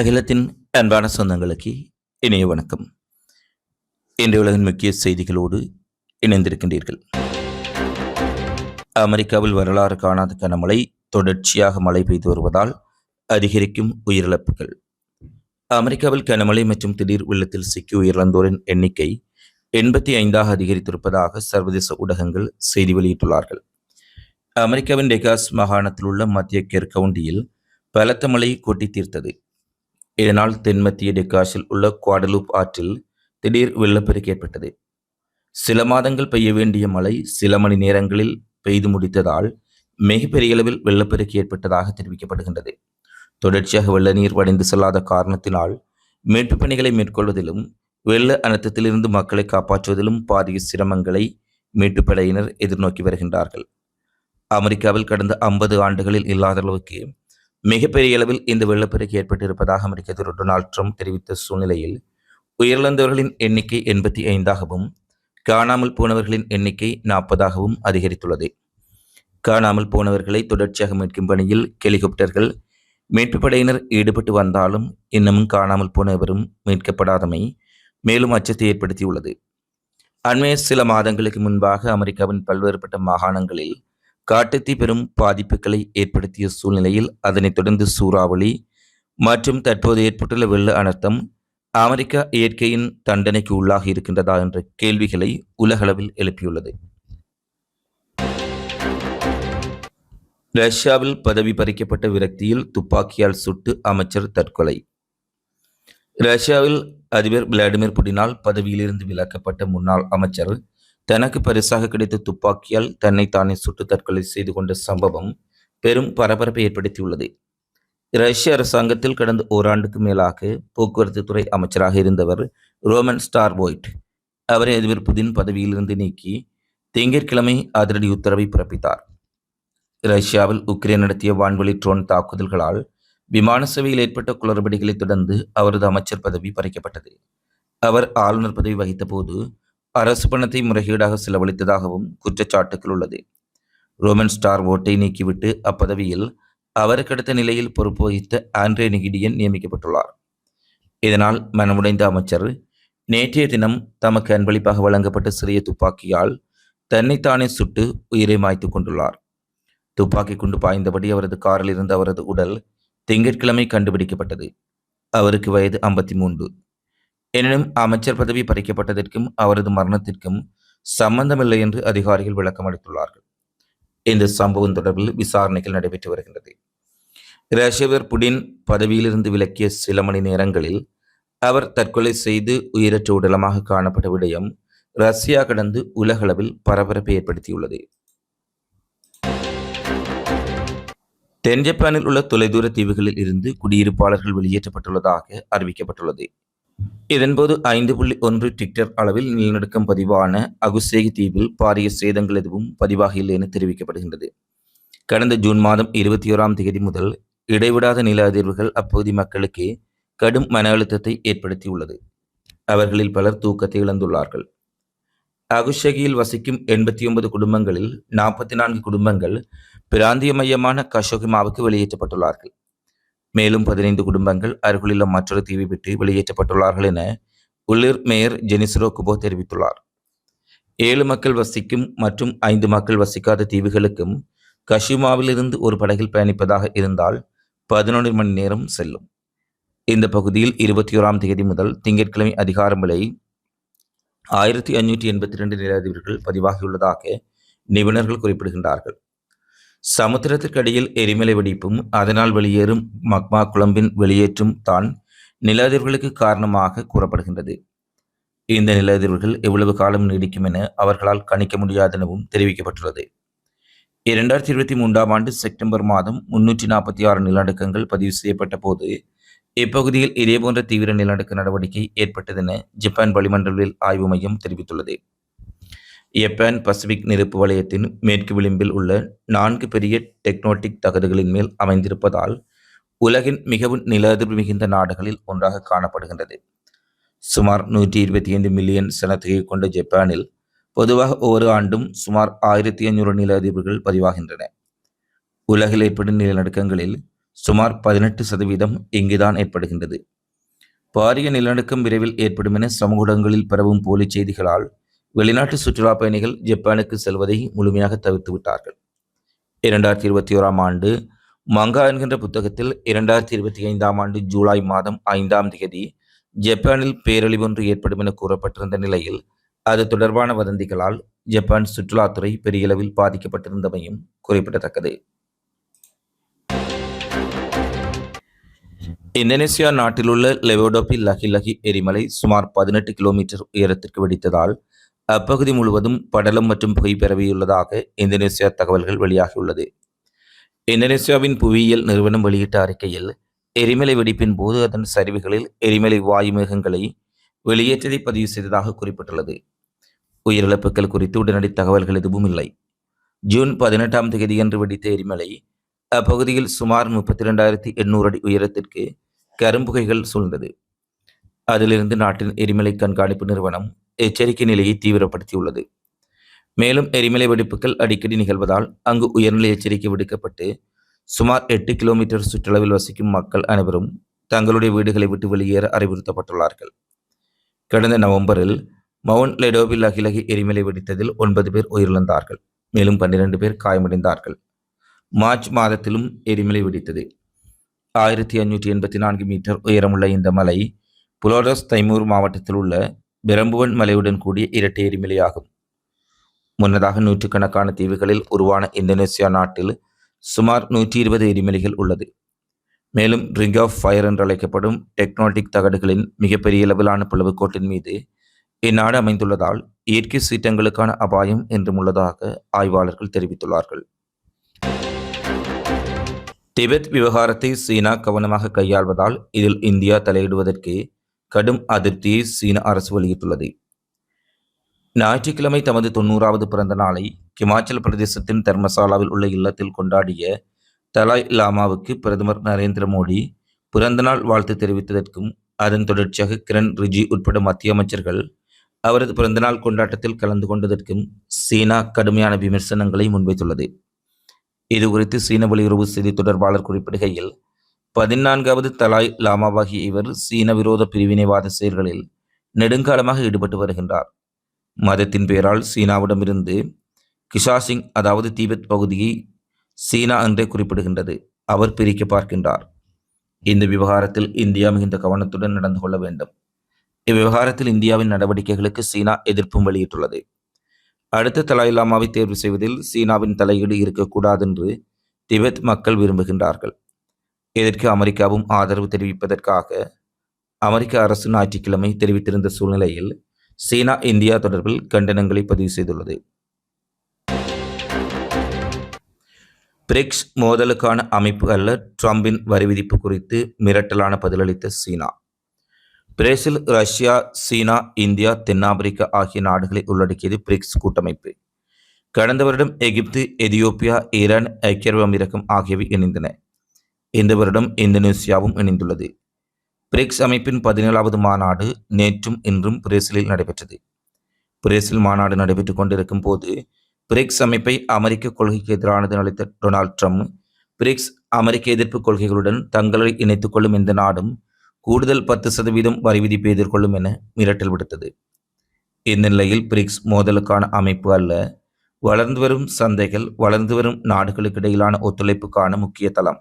அகிலத்தின் அன்பான சொந்தங்களுக்கு இணைய வணக்கம். இன்றைய உலகின் முக்கிய செய்திகளோடு இணைந்திருக்கின்றீர்கள். அமெரிக்காவில் வரலாறு காணாத கனமழை தொடர்ச்சியாக மழை பெய்து வருவதால் அதிகரிக்கும் உயிரிழப்புகள். அமெரிக்காவில் கனமழை மற்றும் திடீர் வெள்ளத்தில் சிக்கி உயிரிழந்தோரின் எண்ணிக்கை எண்பத்தி ஐந்தாக அதிகரித்திருப்பதாக சர்வதேச ஊடகங்கள் செய்தி வெளியிட்டுள்ளார்கள். அமெரிக்காவின் டெகாஸ் மாகாணத்தில் உள்ள மத்திய கெர் கவுண்டியில் பலத்த மழை கொட்டி தீர்த்தது இதனால் தென்மத்திய டெக்காசில் உள்ள குவாடலூப் ஆற்றில் திடீர் வெள்ளப்பெருக்கு ஏற்பட்டது. சில மாதங்கள் பெய்ய வேண்டிய மழை சில மணி நேரங்களில் பெய்து முடித்ததால் மிகப்பெரிய அளவில் வெள்ளப்பெருக்கு ஏற்பட்டதாக தெரிவிக்கப்படுகின்றது. தொடர்ச்சியாக வெள்ள நீர் வடிந்து செல்லாத காரணத்தினால் மீட்புப் பணிகளை மேற்கொள்வதிலும் வெள்ள அனர்த்தத்திலிருந்து மக்களை காப்பாற்றுவதிலும் பாரிய சிரமங்களை மீட்புப் படையினர் எதிர்நோக்கி வருகின்றார்கள். அமெரிக்காவில் கடந்த ஐம்பது ஆண்டுகளில் இல்லாத அளவுக்கு மிகப்பெரிய அளவில் இந்த வெள்ளப்பெருக்கு ஏற்பட்டிருப்பதாக அமெரிக்க அதிபர் டொனால்ட் ட்ரம்ப் தெரிவித்த சூழ்நிலையில் உயிரிழந்தவர்களின் எண்ணிக்கை எண்பத்தி ஐந்தாகவும் காணாமல் போனவர்களின் எண்ணிக்கை நாற்பதாகவும் அதிகரித்துள்ளது. காணாமல் போனவர்களை தொடர்ச்சியாக மீட்கும் பணியில் ஹெலிகாப்டர்கள் மீட்பு படையினர் ஈடுபட்டு வந்தாலும் இன்னமும் காணாமல் போனவரும் மீட்கப்படாதமை மேலும் அச்சத்தை ஏற்படுத்தியுள்ளது. அண்மைய சில மாதங்களுக்கு முன்பாக அமெரிக்காவின் பல்வேறுபட்ட மாகாணங்களில் காட்டுத்தீ பெரும் பாதிப்புகளை ஏற்படுத்திய சூழ்நிலையில் அதனைத் தொடர்ந்து சூறாவளி மற்றும் தற்போது ஏற்பட்டுள்ள வெள்ள அனர்த்தம் அமெரிக்கா இயற்கையின் தண்டனைக்கு உள்ளாகி இருக்கின்றதா என்ற கேள்விகளை உலகளவில் எழுப்பியுள்ளது. ரஷ்யாவில் பதவி பறிக்கப்பட்ட விரக்தியில் துப்பாக்கியால் சுட்டு அமைச்சர் தற்கொலை. ரஷ்யாவில் அதிபர் விளாடிமிர் புடினால் பதவியிலிருந்து விலக்கப்பட்ட முன்னாள் அமைச்சர் தனக்கு பரிசாக கிடைத்த துப்பாக்கியால் தன்னை தானே சுட்டு தற்கொலை செய்து கொண்ட சம்பவம் பெரும் பரபரப்பை ஏற்படுத்தியுள்ளது. ரஷ்ய அரசாங்கத்தில் கடந்த ஓராண்டுக்கு மேலாக போக்குவரத்து துறை அமைச்சராக இருந்தவர் ரோமன் ஸ்டார் போய்ட் அவரை அதிபர் புதின் பதவியிலிருந்து நீக்கி திங்கட்கிழமை அதிரடி உத்தரவை பிறப்பித்தார். ரஷ்யாவில் உக்ரைன் நடத்திய வான்வழி ட்ரோன் தாக்குதல்களால் விமான சேவையில் ஏற்பட்ட குளறுபடிகளை தொடர்ந்து அவரது அமைச்சர் பதவி பறிக்கப்பட்டது. அவர் ஆளுநர் பதவி வகித்தபோது அரசு பணத்தை முறைகேடாக செலவழித்ததாகவும் குற்றச்சாட்டுகள் உள்ளது. ரோமன் ஸ்டார் ஓட்டை நீக்கிவிட்டு அப்பதவியில் அவருக்கு அடுத்த நிலையில் பொறுப்பு வகித்த ஆண்ட்ரே நிகிடியன் நியமிக்கப்பட்டுள்ளார். இதனால் மனமுடைந்த அமைச்சர் நேற்றைய தினம் தமக்கு அன்பளிப்பாக வழங்கப்பட்ட சிறிய துப்பாக்கியால் தன்னைத்தானே சுட்டு உயிரை மாய்த்து கொண்டுள்ளார். துப்பாக்கி கொண்டு பாய்ந்தபடி அவரது காரில் இருந்த அவரது உடல் திங்கட்கிழமை கண்டுபிடிக்கப்பட்டது. அவருக்கு வயது ஐம்பத்தி மூன்று. எனினும் அமைச்சர் பதவி பறிக்கப்பட்டதற்கும் அவரது மரணத்திற்கும் சம்பந்தமில்லை என்று அதிகாரிகள் விளக்கம் அளித்துள்ளார்கள். இந்த சம்பவம் தொடர்பில் விசாரணைகள் நடைபெற்று வருகின்றது. ரஷ்யவர் புடின் பதவியிலிருந்து விலக்கிய சில மணி நேரங்களில் அவர் தற்கொலை செய்து உயிரற்ற உடலமாக காணப்பட்ட விடயம் ரஷ்யா கடந்து உலகளவில் பரபரப்பை ஏற்படுத்தியுள்ளது. தென் ஜப்பானில் உள்ள தொலைதூர தீவுகளில் இருந்து குடியிருப்பாளர்கள் வெளியேற்றப்பட்டுள்ளதாக அறிவிக்கப்பட்டுள்ளது. இதன்போது ஐந்து புள்ளி ஒன்று டிக்டர் அளவில் நிலநடுக்கம் பதிவான அகுசேகி தீவில் பாரிய சேதங்கள் எதுவும் பதிவாகவில்லை என தெரிவிக்கப்படுகின்றது. கடந்த ஜூன் மாதம் இருபத்தி ஓராம் தேதி முதல் இடைவிடாத நில அதிர்வுகள் அப்பகுதி மக்களுக்கு கடும் மன அழுத்தத்தை ஏற்படுத்தியுள்ளது. அவர்களில் பலர் தூக்கத்தை இழந்துள்ளார்கள். அகுஷகியில் வசிக்கும் எண்பத்தி ஒன்பது குடும்பங்களில் நாற்பத்தி நான்கு குடும்பங்கள் பிராந்திய மையமான கஷோகிமாவுக்கு வெளியேற்றப்பட்டுள்ளார்கள். மேலும் பதினைந்து குடும்பங்கள் அருகிலுள்ள மற்றொரு தீவை விட்டு வெளியேற்றப்பட்டுள்ளார்கள் என உள்ளூர் மேயர் ஜெனிஸ்ரோ குபோ தெரிவித்துள்ளார். ஏழு மக்கள் வசிக்கும் மற்றும் ஐந்து மக்கள் வசிக்காத தீவுகளுக்கும் கஷிமாவிலிருந்து ஒரு படகில் பயணிப்பதாக இருந்தால் பதினொன்று மணி நேரம் செல்லும். இந்த பகுதியில் இருபத்தி ஓராம் தேதி முதல் திங்கட்கிழமை அதிகாரம் விலை ஆயிரத்தி ஐநூற்றி எண்பத்தி ரெண்டு நிலதிபர்கள் பதிவாகியுள்ளதாக நிபுணர்கள் குறிப்பிடுகின்றார்கள். சமுத்திரத்திற்கடியில் எரிமலை வெடிப்பும் அதனால் வெளியேறும் மக்மா குழம்பின் வெளியேற்றும் தான் நில அதிர்வுகளுக்கு காரணமாக கூறப்படுகின்றது. இந்த நில அதிர்வுகள் எவ்வளவு காலம் நீடிக்கும் என அவர்களால் கணிக்க முடியாதெனவும் தெரிவிக்கப்பட்டுள்ளது. இரண்டாயிரத்தி இருபத்தி மூன்றாம் ஆண்டு செப்டம்பர் மாதம் முன்னூற்றி நாற்பத்தி ஆறு நிலநடுக்கங்கள் பதிவு செய்யப்பட்ட போது இப்பகுதியில் இதேபோன்ற தீவிர நிலநடுக்க நடவடிக்கை ஏற்பட்டதென ஜப்பான் வளிமண்டலில் ஆய்வு மையம் தெரிவித்துள்ளது. ஜப்பான் பசிபிக் நெருப்பு வலயத்தின் மேற்கு விளிம்பில் உள்ள நான்கு பெரிய டெக்னோட்டிக் தகடுகளின் மேல் அமைந்திருப்பதால் உலகின் மிகவும் நில அதிர்வு மிகுந்த நாடுகளில் ஒன்றாக காணப்படுகின்றது. சுமார் நூற்றி இருபத்தி ஐந்து மில்லியன் சனத்தொகையை கொண்ட ஜப்பானில் பொதுவாக ஒவ்வொரு ஆண்டும் சுமார் ஆயிரத்தி ஐநூறு நில அதிர்வுகள் பதிவாகின்றன. உலகில் ஏற்படும் நிலநடுக்கங்களில் சுமார் பதினெட்டு சதவீதம் இங்குதான் ஏற்படுகின்றது. பாரிய நிலநடுக்கம் விரைவில் ஏற்படும் என சமூகங்களில் பரவும் போலி செய்திகளால் வெளிநாட்டு சுற்றுலா பயணிகள் ஜப்பானுக்கு செல்வதை முழுமையாக தவிர்த்து விட்டார்கள். இரண்டாயிரத்தி இருபத்தி ஓராம் ஆண்டு மங்கா என்கின்ற புத்தகத்தில் இரண்டாயிரத்தி இருபத்தி ஐந்தாம் ஆண்டு ஜூலை மாதம் ஐந்தாம் தேதி ஜப்பானில் பேரழிவு ஒன்று ஏற்படும் என கூறப்பட்டிருந்த நிலையில் அது தொடர்பான வதந்திகளால் ஜப்பான் சுற்றுலாத்துறை பெரிய அளவில் பாதிக்கப்பட்டிருந்தமையும் குறிப்பிடத்தக்கது. இந்தோனேசியா நாட்டிலுள்ள லெவோடோபி லஹி லஹி எரிமலை சுமார் பதினெட்டு கிலோமீட்டர் உயரத்திற்கு வெடித்ததால் அப்பகுதி முழுவதும் படலம் மற்றும் புகை பரவியுள்ளதாக இந்தோனேசியா தகவல்கள் வெளியாகியுள்ளது. இந்தோனேசியாவின் புவியியல் நிறுவனம் வெளியிட்ட அறிக்கையில் எரிமலை வெடிப்பின் போது அதன் சரிவுகளில் எரிமலை வாயு மேகங்களை வெளியேற்றதை பதிவு செய்ததாக குறிப்பிட்டுள்ளது. உயிரிழப்புகள் குறித்து உடனடி தகவல்கள் எதுவும் இல்லை. ஜூன் பதினெட்டாம் தேதியன்று வெடித்த எரிமலை அப்பகுதியில் சுமார் முப்பத்தி ரெண்டாயிரத்தி எண்ணூறு அடி உயரத்திற்கு கரும்புகைகள் சூழ்ந்தது. அதிலிருந்து நாட்டின் எரிமலை கண்காணிப்பு நிறுவனம் எச்சரிக்கை நிலையை தீவிரப்படுத்தியுள்ளது. மேலும் எரிமலை வெடிப்புகள் அடிக்கடி நிகழ்வதால் அங்கு உயர்நிலை எச்சரிக்கை விடுக்கப்பட்டு சுமார் எட்டு கிலோமீட்டர் சுற்றளவில் வசிக்கும் மக்கள் அனைவரும் தங்களுடைய வீடுகளை விட்டு வெளியேற அறிவுறுத்தப்பட்டுள்ளார்கள். கடந்த நவம்பரில் மவுண்ட் லெடோவில் அகிலகி எரிமலை வெடித்ததில் ஒன்பது பேர் உயிரிழந்தார்கள். மேலும் பன்னிரண்டு பேர் காயமடைந்தார்கள். மார்ச் மாதத்திலும் எரிமலை வெடித்தது. ஆயிரத்தி அஞ்சூற்றி எண்பத்தி நான்கு மீட்டர் உயரமுள்ள இந்த மலை புலோரஸ் தைமூர் மாவட்டத்தில் உள்ள பெரம்புவன் மலையுடன் கூடிய இரட்டை எரிமலையாகும். முன்னதாக நூற்றுக்கணக்கான தீவுகளில் உருவான இந்தோனேசியா நாட்டில் சுமார் நூற்றி இருபது எரிமலைகள் உள்ளது. மேலும் ரிங் ஆஃப் ஃபயர் என்று அழைக்கப்படும் டெக்னாட்டிக் தகடுகளின் மிகப்பெரிய அளவிலான பிளவுக்கோட்டின் மீது இந்நாடு அமைந்துள்ளதால் இயற்கை சீற்றங்களுக்கான அபாயம் என்றும் உள்ளதாக ஆய்வாளர்கள் தெரிவித்துள்ளார்கள். திபெத் விவகாரத்தை சீனா கவனமாக கையாள்வதால் இதில் இந்தியா தலையிடுவதற்கு கடும் அதிருப்தியை சீன அரசு வெளியிட்டுள்ளது. ஞாயிற்றுக்கிழமை தமது தொண்ணூறாவது பிறந்த நாளை இமாச்சல பிரதேசத்தின் தர்மசாலாவில் உள்ள இல்லத்தில் கொண்டாடிய தலாய் லாமாவுக்கு பிரதமர் நரேந்திர மோடி பிறந்தநாள் வாழ்த்து தெரிவித்ததற்கும் அதன் தொடர்ச்சியாக கிரண் ரிஜி உட்பட மத்திய அமைச்சர்கள் அவரது பிறந்தநாள் கொண்டாட்டத்தில் கலந்து கொண்டதற்கும் சீனா கடுமையான விமர்சனங்களை முன்வைத்துள்ளது. இது குறித்து சீன வெளியுறவு செய்தி தொடர்பாளர் குறிப்பிடுகையில் பதினான்காவது தலாய் லாமாவாகிய இவர் சீன விரோத பிரிவினைவாத செயல்களில் நெடுங்காலமாக ஈடுபட்டு வருகின்றார். மதத்தின் பெயரால் சீனாவிடமிருந்து கிஷாசிங் அதாவது தீபத் பகுதியை சீனா என்றே குறிப்பிடுகின்றது அவர் பிரிக்க பார்க்கின்றார். இந்த விவகாரத்தில் இந்தியா மிகுந்த கவனத்துடன் நடந்து கொள்ள வேண்டும். இவ்விவகாரத்தில் இந்தியாவின் நடவடிக்கைகளுக்கு சீனா எதிர்ப்பும் வெளியிட்டுள்ளது. அடுத்த தலாய் லாமாவை தேர்வு செய்வதில் சீனாவின் தலையீடு இருக்கக்கூடாது என்று திபெத் மக்கள் விரும்புகின்றார்கள். இதற்கு அமெரிக்காவும் ஆதரவு தெரிவிப்பதற்காக அமெரிக்க அரசு ஞாயிற்றுக்கிழமை தெரிவித்திருந்த சூழ்நிலையில் சீனா இந்தியா தொடர்பில் கண்டனங்களை பதிவு செய்துள்ளது. பிரிக்ஸ் மோதலுக்கான அமைப்பு அல்ல ட்ரம்பின் வரி விதிப்பு குறித்து மிரட்டலான பதிலளித்த சீனா. பிரேசில் ரஷ்யா சீனா இந்தியா தென்னாப்பிரிக்கா ஆகிய நாடுகளை உள்ளடக்கியது பிரிக்ஸ் கூட்டமைப்பு. கடந்த வருடம் எகிப்து எதியோப்பியா ஈரான் ஐக்கிய அரபு அமீரகம் ஆகியவை இணைந்தன. இந்த வருடம் இந்தோனேசியாவும் இணைந்துள்ளது. பிரிக்ஸ் அமைப்பின் பதினேழாவது மாநாடு நேற்றும் இன்றும் பிரேசிலில் நடைபெற்றது. பிரேசில் மாநாடு நடைபெற்றுக் கொண்டிருக்கும் போது பிரிக்ஸ் அமைப்பை அமெரிக்க கொள்கைக்கு எதிரானது அளித்த டொனால்ட் ட்ரம்ப் பிரிக்ஸ் அமெரிக்க எதிர்ப்பு கொள்கைகளுடன் தங்களை இணைத்துக் கொள்ளும் இந்த நாடும் கூடுதல் பத்து சதவீதம் வரி விதிப்பை எதிர்கொள்ளும் என மிரட்டல் விடுத்தது. இந்த நிலையில் பிரிக்ஸ் மோதலுக்கான அமைப்பு அல்ல வளர்ந்து வரும் சந்தைகள் வளர்ந்து வரும் நாடுகளுக்கு இடையிலான ஒத்துழைப்புக்கான முக்கிய தளம்.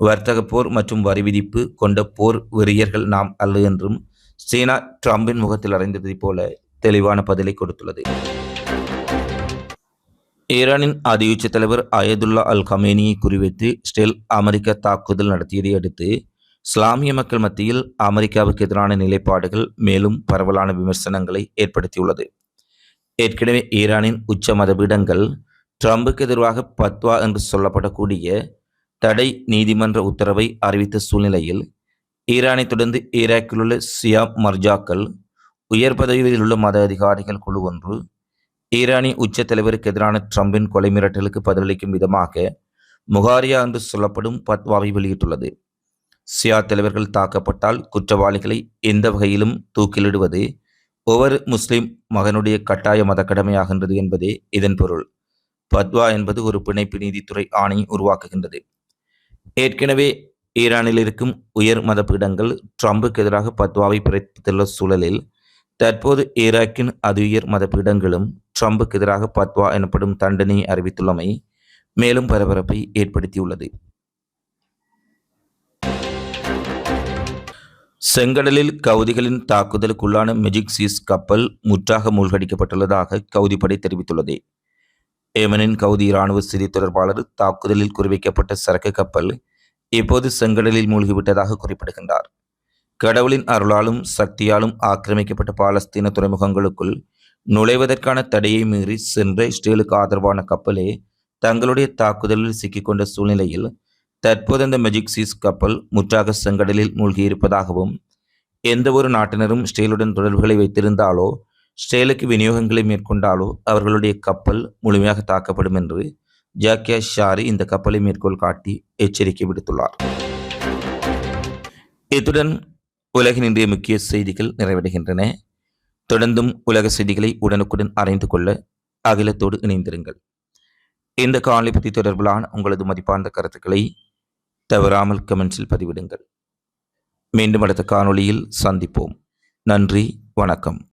வர்த்தக போர் மற்றும் வரிவிதிப்பு கொண்ட போர் வெறியர்கள் நாம் அல்ல என்றும் சீனா ட்ரம்பின் முகத்தில் அடைந்ததைப் போல தெளிவான பதிலை கொடுத்துள்ளது. ஈரானின் அதியுச்ச தலைவர் அயதுல்லா அல் கமேனியை குறிவைத்து ஸ்டெல் அமெரிக்க தாக்குதல் நடத்தியதை அடுத்து இஸ்லாமிய மக்கள் மத்தியில் அமெரிக்காவுக்கு எதிரான நிலைப்பாடுகள் மேலும் பரவலான விமர்சனங்களை ஏற்படுத்தியுள்ளது. ஏற்கனவே ஈரானின் உச்ச மதபீடங்கள் ட்ரம்புக்கு எதிராக பத்வா என்று சொல்லப்படக்கூடிய தடை நீதிமன்ற உத்தரவை அறிவித்த சூழ்நிலையில் ஈரானை தொடர்ந்து ஈராக்கிலுள்ள சியா மர்ஜாக்கள் உயர் பதவியில் உள்ள மத அதிகாரிகள் குழு ஒன்று ஈரானிய உச்ச தலைவருக்கு எதிரான ட்ரம்பின் கொலை மிரட்டலுக்கு பதிலளிக்கும் விதமாக முகாரியா என்று சொல்லப்படும் பத்வாவை வெளியிட்டுள்ளது. சியா தலைவர்கள் தாக்கப்பட்டால் குற்றவாளிகளை எந்த வகையிலும் தூக்கிலிடுவது ஒவ்வொரு முஸ்லிம் மகனுடைய கட்டாய மத கடமையாகின்றது என்பதே இதன் பொருள். பத்வா என்பது ஒரு பிணைப்பு நீதித்துறை ஆணையை உருவாக்குகின்றது. ஏற்கனவே ஈரானில் இருக்கும் உயர் மத பீடங்கள் ட்ரம்புக்கு எதிராக பத்வாவை பிறப்பித்துள்ள சூழலில் தற்போது ஈராக்கின் அது உயர் மத பீடங்களும் ட்ரம்புக்கு எதிராக பத்வா எனப்படும் தண்டனையை அறிவித்துள்ளமை மேலும் பரபரப்பை ஏற்படுத்தியுள்ளது. செங்கடலில் கவுதிகளின் தாக்குதலுக்குள்ளான மெஜிக் சீஸ் கப்பல் முற்றாக மூழ்கடிக்கப்பட்டுள்ளதாக கவுதிப்படை தெரிவித்துள்ளது. ஏமனின் கவுதி இராணுவ செய்தி தொடர்பாளர் தாக்குதலில் குறிவைக்கப்பட்ட சரக்கு கப்பல் இப்போது செங்கடலில் மூழ்கிவிட்டதாக குறிப்பிடுகின்றார். கடவுளின் அருளாலும் சக்தியாலும் ஆக்கிரமிக்கப்பட்ட பாலஸ்தீன துறைமுகங்களுக்குள் நுழைவதற்கான தடையை மீறி சென்ற இஸ்ரேலுக்கு ஆதரவான கப்பலே தங்களுடைய தாக்குதலில் சிக்கிக்கொண்ட சூழ்நிலையில் தற்போது அந்த மெஜிக் சீஸ் கப்பல் முற்றாக செங்கடலில் மூழ்கியிருப்பதாகவும் எந்த ஒரு நாட்டினரும் ஸ்டீலுடன் தொடர்புகளை வைத்திருந்தாலோ ஸ்ரேலுக்கு விநியோகங்களை மேற்கொண்டாலோ அவர்களுடைய கப்பல் முழுமையாக தாக்கப்படும் என்று ஜாக்கியா ஷாரி இந்த கப்பலை மேற்கோள் காட்டி எச்சரிக்கை விடுத்துள்ளார். இத்துடன் உலகின் இன்றைய முக்கிய செய்திகள் நிறைவடைகின்றன. தொடர்ந்தும் உலக செய்திகளை உடனுக்குடன் அறிந்து கொள்ள அகிலத்தோடு இணைந்திருங்கள். இந்த காணொலி பற்றி தொடர்பிலான உங்களது மதிப்பார்ந்த கருத்துக்களை தவறாமல் கமெண்ட்ஸில் பதிவிடுங்கள். மீண்டும் அடுத்த காணொளியில் சந்திப்போம். நன்றி வணக்கம்.